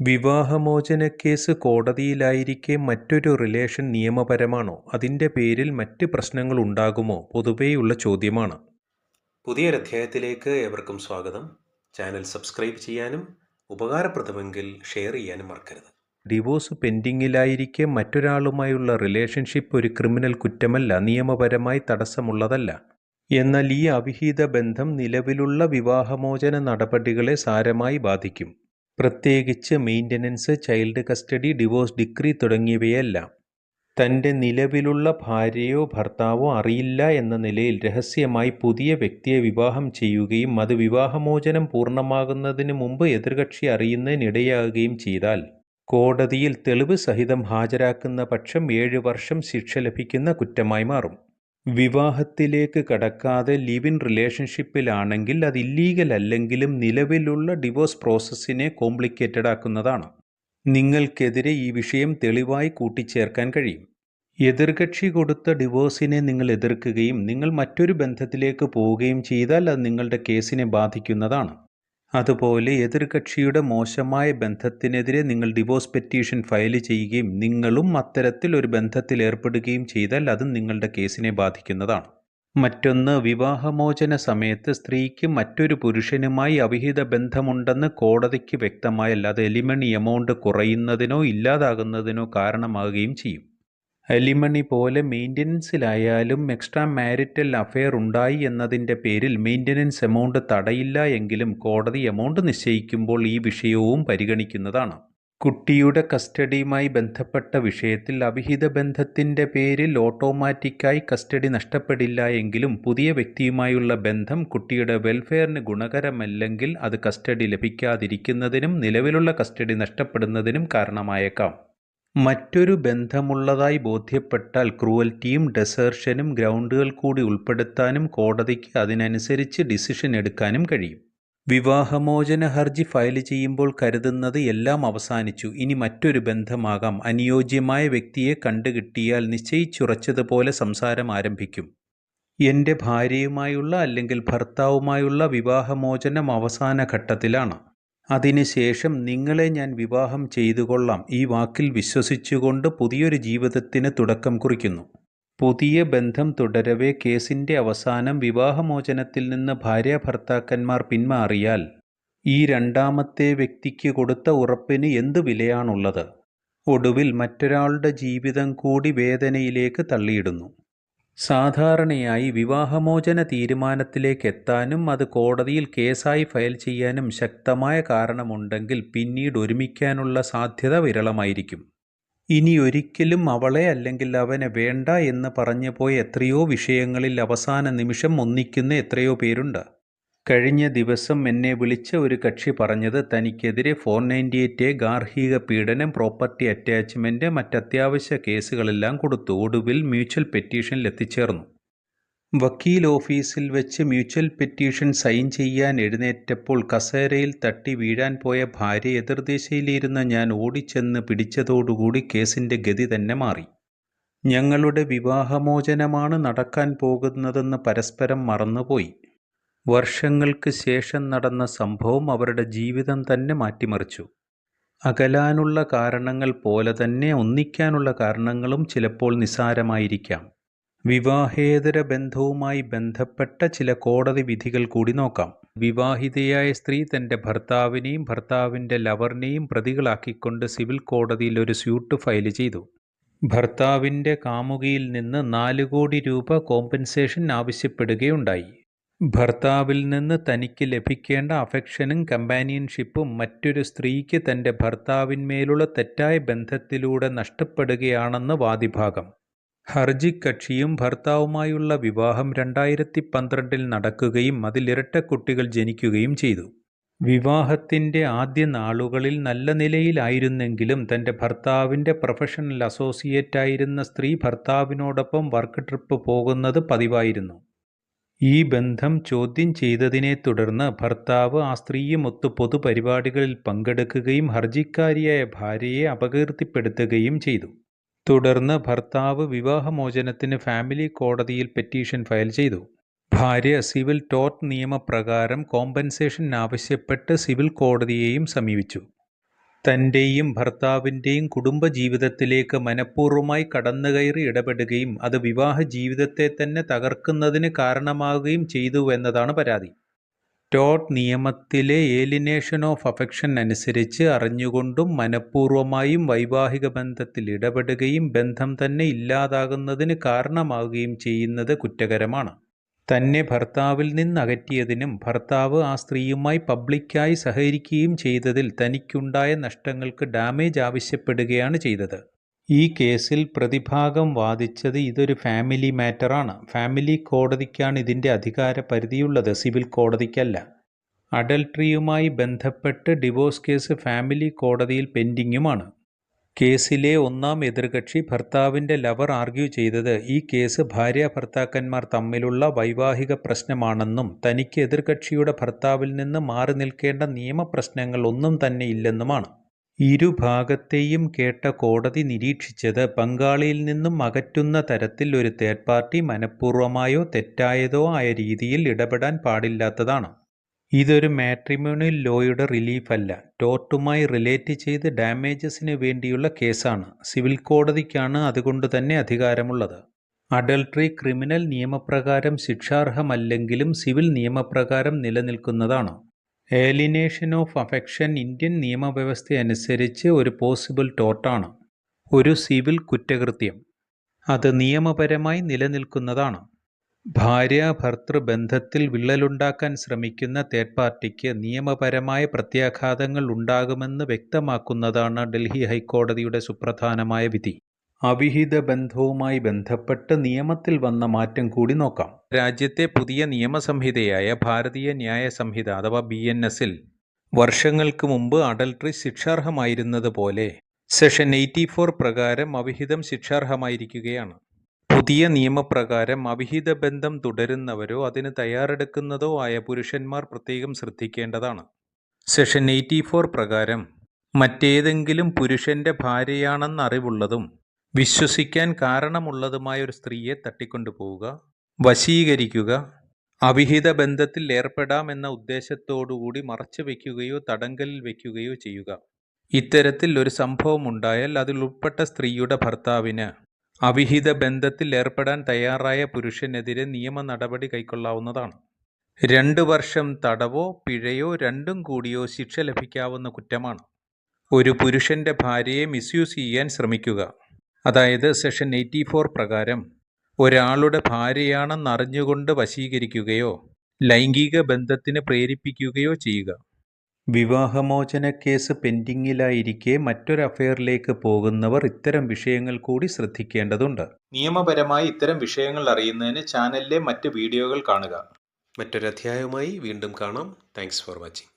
വിവാഹമോചന കേസ് കോടതിയിലായിരിക്കെ മറ്റൊരു റിലേഷൻ നിയമപരമാണോ? അതിന്റെ പേരിൽ മറ്റ് പ്രശ്നങ്ങൾ ഉണ്ടാകുമോ? പൊതുവെയുള്ള ചോദ്യമാണ്. പുതിയൊരധ്യായത്തിലേക്ക് ഏവർക്കും സ്വാഗതം. ചാനൽ സബ്സ്ക്രൈബ് ചെയ്യാനും ഉപകാരപ്രദമെങ്കിൽ ഷെയർ ചെയ്യാനും മറക്കരുത്. ഡിവോഴ്സ് പെൻഡിങ്ങിലായിരിക്കെ മറ്റൊരാളുമായുള്ള റിലേഷൻഷിപ്പ് ഒരു ക്രിമിനൽ കുറ്റമല്ല നിയമപരമായി തടസ്സമുള്ളതല്ല. എന്നാൽ ഈ അവിഹിത ബന്ധം നിലവിലുള്ള വിവാഹമോചന നടപടികളെ സാരമായി ബാധിക്കും. പ്രത്യേകിച്ച് maintenance child custody divorce decree തുടങ്ങിയവയെല്ലാം തന്റെ നിലവിലുള്ള ഭാര്യയോ ഭർത്താവോ അറിയില്ല എന്ന നിലയിൽ രഹസ്യമായി പുതിയ വ്യക്തിയെ വിവാഹം ചെയ്യുകയും അത് വിവാഹമോചനം പൂർണമാകുന്നതിന് മുമ്പ് എതിർകക്ഷി അറിയുന്നതിനിടയാകുകയും ചെയ്താൽ കോടതിയിൽ തെളിവ് സഹിതം ഹാജരാക്കുന്ന പക്ഷം ഏഴ് വർഷം ശിക്ഷ ലഭിക്കുന്ന കുറ്റമായി മാറും. വിവാഹത്തിലേക്ക് കടക്കാതെ ലിവ് ഇൻ റിലേഷൻഷിപ്പിലാണെങ്കിൽ അത് ഇല്ലീഗൽ അല്ലെങ്കിലും നിലവിലുള്ള ഡിവോഴ്സ് പ്രോസസ്സിനെ കോംപ്ലിക്കേറ്റഡ് ആക്കുന്നതാണ്. നിങ്ങൾക്കെതിരെ ഈ വിഷയം തെളിവായി കൂട്ടിച്ചേർക്കാൻ കഴിയും. എതിർകക്ഷി കൊടുത്ത ഡിവോഴ്സിനെ നിങ്ങൾ എതിർക്കുകയും നിങ്ങൾ മറ്റൊരു ബന്ധത്തിലേക്ക് പോവുകയും ചെയ്താൽ അത് നിങ്ങളുടെ കേസിനെ ബാധിക്കുന്നതാണ്. അതുപോലെ എതിർകക്ഷിയുടെ മോശമായ ബന്ധത്തിനെതിരെ നിങ്ങൾ ഡിവോഴ്സ് പെറ്റീഷൻ ഫയൽ ചെയ്യുകയും നിങ്ങളും അത്തരത്തിൽ ഒരു ബന്ധത്തിൽ ഏർപ്പെടുകയും ചെയ്താൽ അതും നിങ്ങളുടെ കേസിനെ ബാധിക്കുന്നതാണ്. മറ്റൊന്ന് വിവാഹമോചന സമയത്ത് സ്ത്രീക്ക് മറ്റൊരു പുരുഷനുമായി അവിഹിത ബന്ധമുണ്ടെന്ന് കോടതിക്ക് വ്യക്തമായാൽ അത് എലിമണി എമൗണ്ട് കുറയുന്നതിനോ ഇല്ലാതാകുന്നതിനോ കാരണമാകുകയും ചെയ്യും. അലിമണി പോലെ മെയിന്റനൻസിലായാലും എക്സ്ട്രാ മാരിറ്റൽ അഫെയർ ഉണ്ടായി എന്നതിന്റെ പേരിൽ മെയിന്റനൻസ് എമൗണ്ട് തടയില്ല എങ്കിലും കോടതി എമൗണ്ട് നിശ്ചയിക്കുമ്പോൾ ഈ വിഷയവും പരിഗണിക്കുന്നതാണ്. കുട്ടിയുടെ കസ്റ്റഡിയുമായി ബന്ധപ്പെട്ട വിഷയത്തിൽ അവിഹിത ബന്ധത്തിന്റെ പേരിൽ ഓട്ടോമാറ്റിക്കായി കസ്റ്റഡി നഷ്ടപ്പെടില്ല എങ്കിലും പുതിയ വ്യക്തിയുമായുള്ള ബന്ധം കുട്ടിയുടെ വെൽഫെയറിന് ഗുണകരമല്ലെങ്കിൽ അത് കസ്റ്റഡി ലഭിക്കാതിരിക്കുന്നതിനും നിലവിലുള്ള കസ്റ്റഡി നഷ്ടപ്പെടുന്നതിനും കാരണമായേക്കാം. മറ്റൊരു ബന്ധമുള്ളതായി ബോധ്യപ്പെട്ടാൽ ക്രൂവൽറ്റിയും ഡെസേർഷനും ഗ്രൗണ്ടുകൾ കൂടി ഉൾപ്പെടുത്താനും കോടതിക്ക് അതിനനുസരിച്ച് ഡിസിഷൻ എടുക്കാനും കഴിയും. വിവാഹമോചന ഹർജി ഫയൽ ചെയ്യുമ്പോൾ കരുതുന്നത് എല്ലാം അവസാനിച്ചു. ഇനി മറ്റൊരു ബന്ധമാകാം. അനുയോജ്യമായ വ്യക്തിയെ കണ്ടുകിട്ടിയാൽ നിശ്ചയിച്ചുറച്ചതുപോലെ സംസാരം ആരംഭിക്കും. എന്റെ ഭാര്യയുമായുള്ള അല്ലെങ്കിൽ ഭർത്താവുമായുള്ള വിവാഹമോചനം അവസാന ഘട്ടത്തിലാണ്. അതിനുശേഷം നിങ്ങളെ ഞാൻ വിവാഹം ചെയ്തു കൊള്ളാം ഈ വാക്കിൽ വിശ്വസിച്ചുകൊണ്ട് പുതിയൊരു ജീവിതത്തിന് തുടക്കം കുറിക്കുന്നു. പുതിയ ബന്ധം തുടരവേ. കേസിന്റെ അവസാനം വിവാഹമോചനത്തിൽ നിന്ന് ഭാര്യ ഭർത്താക്കന്മാർ പിന്മാറിയാൽ ഈ രണ്ടാമത്തെ വ്യക്തിക്ക് കൊടുത്ത ഉറപ്പിന് എന്ത് വിലയാണുള്ളത്? ഒടുവിൽ മറ്റൊരാളുടെ ജീവിതം കൂടി വേദനയിലേക്ക് തള്ളിയിടുന്നു. സാധാരണയായി വിവാഹമോചന തീരുമാനത്തിലേക്കെത്താനും അത് കോടതിയിൽ കേസായി ഫയൽ ചെയ്യാനും ശക്തമായ കാരണമുണ്ടെങ്കിൽ പിന്നീട് ഒരുമിക്കാനുള്ള സാധ്യത വിരളമായിരിക്കും. ഇനി ഒരിക്കലും അവളെ അല്ലെങ്കിൽ അവനെ വേണ്ട എന്ന് പറഞ്ഞു പോയ എത്രയോ വിഷയങ്ങളിൽ അവസാന നിമിഷം ഒന്നിക്കുന്ന എത്രയോ പേരുണ്ട്. കഴിഞ്ഞ ദിവസം എന്നെ വിളിച്ച ഒരു കക്ഷി പറഞ്ഞത് തനിക്കെതിരെ ഫോർ നയന്റി എയ്റ്റ് ഗാർഹിക പീഡനം പ്രോപ്പർട്ടി അറ്റാച്ച്മെന്റ് മറ്റത്യാവശ്യ കേസുകളെല്ലാം കൊടുത്തു. ഒടുവിൽ മ്യൂച്വൽ പെറ്റീഷനിൽ എത്തിച്ചേർന്നു. വക്കീൽ ഓഫീസിൽ വെച്ച് മ്യൂച്വൽ പെറ്റീഷൻ സൈൻ ചെയ്യാൻ എഴുന്നേറ്റപ്പോൾ കസേരയിൽ തട്ടി വീഴാൻ പോയ ഭാര്യ എതിർദിശയിലിരുന്ന ഞാൻ ഓടിച്ചെന്ന് പിടിച്ചതോടുകൂടി കേസിന്റെ ഗതി തന്നെ മാറി. ഞങ്ങളുടെ വിവാഹമോചനമാണ് നടക്കാൻ പോകുന്നതെന്ന് പരസ്പരം മറന്നുപോയി. വർഷങ്ങൾക്ക് ശേഷം നടന്ന സംഭവം അവരുടെ ജീവിതം തന്നെ മാറ്റിമറിച്ചു. അകലാനുള്ള കാരണങ്ങൾ പോലെ തന്നെ ഒന്നിക്കാനുള്ള കാരണങ്ങളും ചിലപ്പോൾ നിസാരമായിരിക്കാം വിവാഹേതര ബന്ധവുമായി ബന്ധപ്പെട്ട ചില കോടതി വിധികൾ കൂടി നോക്കാം. വിവാഹിതയായ സ്ത്രീ തന്റെ ഭർത്താവിനെയും ഭർത്താവിന്റെ ലവറിനെയും പ്രതികളാക്കിക്കൊണ്ട് സിവിൽ കോടതിയിൽ ഒരു സ്യൂട്ട് ഫയൽ ചെയ്തു. ഭർത്താവിന്റെ കാമുകിയിൽ നിന്ന് നാല് കോടി രൂപ കോമ്പൻസേഷൻ ആവശ്യപ്പെടുകയുണ്ടായി. ഭർത്താവിൽ നിന്ന് തനിക്ക് ലഭിക്കേണ്ട അഫെക്ഷനും കമ്പാനിയൻഷിപ്പും മറ്റൊരു സ്ത്രീക്ക് തന്റെ ഭർത്താവിന്മേലുള്ള തെറ്റായ ബന്ധത്തിലൂടെ നഷ്ടപ്പെടുകയാണെന്ന് വാദിഭാഗം. ഹർജി ഹർജിക്കക്ഷിയും ഭർത്താവുമായുള്ള വിവാഹം രണ്ടായിരത്തി പന്ത്രണ്ടിൽ നടക്കുകയും അതിലിരട്ട കുട്ടികൾ ജനിക്കുകയും ചെയ്തു. വിവാഹത്തിന്റെ ആദ്യ നാളുകളിൽ നല്ല നിലയിലായിരുന്നെങ്കിലും തന്റെ ഭർത്താവിന്റെ പ്രൊഫഷണൽ അസോസിയേറ്റായിരുന്ന സ്ത്രീ ഭർത്താവിനോടൊപ്പം വർക്ക് ട്രിപ്പ് പോകുന്നത് പതിവായിരുന്നു. ഈ ബന്ധം ചോദ്യം ചെയ്തതിനെ തുടർന്ന് ഭർത്താവ് ആ സ്ത്രീയുമൊത്ത് പൊതുപരിപാടികളിൽ പങ്കെടുക്കുകയും ഹർജിക്കാരിയായ ഭാര്യയെ അപകീർത്തിപ്പെടുത്തുകയും ചെയ്തു. തുടർന്ന് ഭർത്താവ് വിവാഹമോചനത്തിന് ഫാമിലി കോടതിയിൽ പെറ്റീഷൻ ഫയൽ ചെയ്തു. ഭാര്യ സിവിൽ ടോർട്ട് നിയമപ്രകാരം കോമ്പൻസേഷൻ ആവശ്യപ്പെട്ട് സിവിൽ കോടതിയെയും സമീപിച്ചു. തന്റെയും ഭർത്താവിന്റെയും കുടുംബജീവിതത്തിലേക്ക് മനഃപൂർവമായി കടന്നുകയറി ഇടപെടുകയും അത് വിവാഹ ജീവിതത്തെ തന്നെ തകർക്കുന്നതിന് കാരണമാവുകയും ചെയ്തുവെന്നതാണ് പരാതി. ടോട്ട് നിയമത്തിലെ ഏലിനേഷൻ ഓഫ് അഫെക്ഷൻ അനുസരിച്ച് അറിഞ്ഞുകൊണ്ടും മനഃപൂർവമായും വൈവാഹിക ബന്ധത്തിൽ ഇടപെടുകയും ബന്ധം തന്നെ ഇല്ലാതാകുന്നതിന് കാരണമാവുകയും ചെയ്യുന്നത് കുറ്റകരമാണ്. തന്നെ ഭർത്താവിൽ നിന്നകറ്റിയതിനും ഭർത്താവ് ആ സ്ത്രീയുമായി പബ്ലിക്കായി സഹകരിക്കുകയും ചെയ്തതിൽ തനിക്കുണ്ടായ നഷ്ടങ്ങൾക്ക് ഡാമേജ് ആവശ്യപ്പെടുകയാണ് ചെയ്തത്. ഈ കേസിൽ പ്രതിഭാഗം വാദിച്ചത് ഇതൊരു ഫാമിലി മാറ്ററാണ്. ഫാമിലി കോടതിക്കാണ് ഇതിന്റെ അധികാര പരിധിയുള്ളത് സിവിൽ കോടതിക്കല്ല. അഡൽട്രിയുമായി ബന്ധപ്പെട്ട് ഡിവോഴ്സ് കേസ് ഫാമിലി കോടതിയിൽ പെൻഡിങ്ങുമാണ്. കേസിലെ ഒന്നാം എതിർകക്ഷി ഭർത്താവിന്റെ ലവർ ആർഗ്യൂ ചെയ്തത് ഈ കേസ് ഭാര്യ ഭർത്താക്കന്മാർ തമ്മിലുള്ള വൈവാഹിക പ്രശ്നമാണെന്നും തനിക്ക് എതിർകക്ഷിയുടെ ഭർത്താവിൽ നിന്ന് മാറി നിൽക്കേണ്ട നിയമപ്രശ്നങ്ങൾ ഒന്നും തന്നെ ഇല്ലെന്നുമാണ്. ഇരുഭാഗത്തെയും കേട്ട കോടതി നിരീക്ഷിച്ചത് പങ്കാളിയിൽ നിന്നും അകറ്റുന്ന തരത്തിൽ ഒരു തേർഡ് പാർട്ടി മനഃപൂർവമായോ തെറ്റായതോ ആയ രീതിയിൽ ഇടപെടാൻ പാടില്ലാത്തതാണ്. ഇതൊരു മാട്രിമോണിയൽ ലോയുടെ റിലീഫല്ല, ടോർട്ടുമായി റിലേറ്റ് ചെയ്ത് ഡാമേജസിന് വേണ്ടിയുള്ള കേസാണ്. സിവിൽ കോടതിക്കാണ് അതുകൊണ്ട് തന്നെ അധികാരമുള്ളത്. അഡൾട്ടറി ക്രിമിനൽ നിയമപ്രകാരം ശിക്ഷാർഹമല്ലെങ്കിലും സിവിൽ നിയമപ്രകാരം നിലനിൽക്കുന്നതാണ്. ഏലിനേഷൻ ഓഫ് അഫെക്ഷൻ ഇന്ത്യൻ നിയമവ്യവസ്ഥ അനുസരിച്ച് ഒരു പോസിബിൾ ടോർട്ടാണ്. ഒരു സിവിൽ കുറ്റകൃത്യം. അത് നിയമപരമായി നിലനിൽക്കുന്നതാണ്. ഭാര്യാഭർതൃ ബന്ധത്തിൽ വിള്ളലുണ്ടാക്കാൻ ശ്രമിക്കുന്ന തേർഡ് പാർട്ടിക്ക് നിയമപരമായ പ്രത്യാഘാതങ്ങൾ ഉണ്ടാകുമെന്ന് വ്യക്തമാക്കുന്നതാണ് ഡൽഹി ഹൈക്കോടതിയുടെ സുപ്രധാനമായ വിധി. അവിഹിത ബന്ധവുമായി ബന്ധപ്പെട്ട് നിയമത്തിൽ വന്ന മാറ്റം കൂടി നോക്കാം. രാജ്യത്തെ പുതിയ നിയമസംഹിതയായ ഭാരതീയ ന്യായ സംഹിത അഥവാ ബി. എൻ. എസിൽ വർഷങ്ങൾക്ക് മുമ്പ് അഡൽട്രി ശിക്ഷാർഹമായിരുന്നത് പോലെ സെഷൻ എയ്റ്റിഫോർ പ്രകാരം അവിഹിതം ശിക്ഷാർഹമായിരിക്കുകയാണ്. പുതിയ നിയമപ്രകാരം അവിഹിത ബന്ധം തുടരുന്നവരോ അതിന് തയ്യാറെടുക്കുന്നതോ ആയ പുരുഷന്മാർ പ്രത്യേകം ശ്രദ്ധിക്കേണ്ടതാണ്. സെഷൻ എയ്റ്റി ഫോർ പ്രകാരം മറ്റേതെങ്കിലും പുരുഷന്റെ ഭാര്യയാണെന്ന് അറിവുള്ളതും വിശ്വസിക്കാൻ കാരണമുള്ളതുമായ ഒരു സ്ത്രീയെ തട്ടിക്കൊണ്ടുപോവുക, വശീകരിക്കുക, അവിഹിത ബന്ധത്തിൽ ഏർപ്പെടാമെന്ന മറച്ചു വയ്ക്കുകയോ തടങ്കലിൽ വയ്ക്കുകയോ ചെയ്യുക. ഇത്തരത്തിൽ ഒരു സംഭവം ഉണ്ടായാൽ അതിൽ ഉൾപ്പെട്ട സ്ത്രീയുടെ ഭർത്താവിന് അവിഹിത ബന്ധത്തിൽ ഏർപ്പെടാൻ തയ്യാറായ പുരുഷനെതിരെ നിയമ നടപടി കൈക്കൊള്ളാവുന്നതാണ്. രണ്ട് വർഷം തടവോ പിഴയോ രണ്ടും കൂടിയോ ശിക്ഷ ലഭിക്കാവുന്ന കുറ്റമാണ്. ഒരു പുരുഷന്റെ ഭാര്യയെ മിസ്യൂസ് ചെയ്യാൻ ശ്രമിക്കുക, അതായത് സെഷൻ എയ്റ്റിഫോർ പ്രകാരം ഒരാളുടെ ഭാര്യയാണെന്നറിഞ്ഞുകൊണ്ട് വശീകരിക്കുകയോ ലൈംഗിക ബന്ധത്തിന് പ്രേരിപ്പിക്കുകയോ ചെയ്യുക. വിവാഹമോചനക്കേസ് പെൻഡിങ്ങിലായിരിക്കെ മറ്റൊരു അഫയറിലേക്ക് പോകുന്നവർ ഇത്തരം വിഷയങ്ങൾ കൂടി ശ്രദ്ധിക്കേണ്ടതുണ്ട്. നിയമപരമായി ഇത്തരം വിഷയങ്ങൾ അറിയുന്നതിന് ചാനലിലെ മറ്റ് വീഡിയോകൾ കാണുക. മറ്റൊരധ്യായവുമായി വീണ്ടും കാണാം താങ്ക്സ് ഫോർ വാച്ചിങ്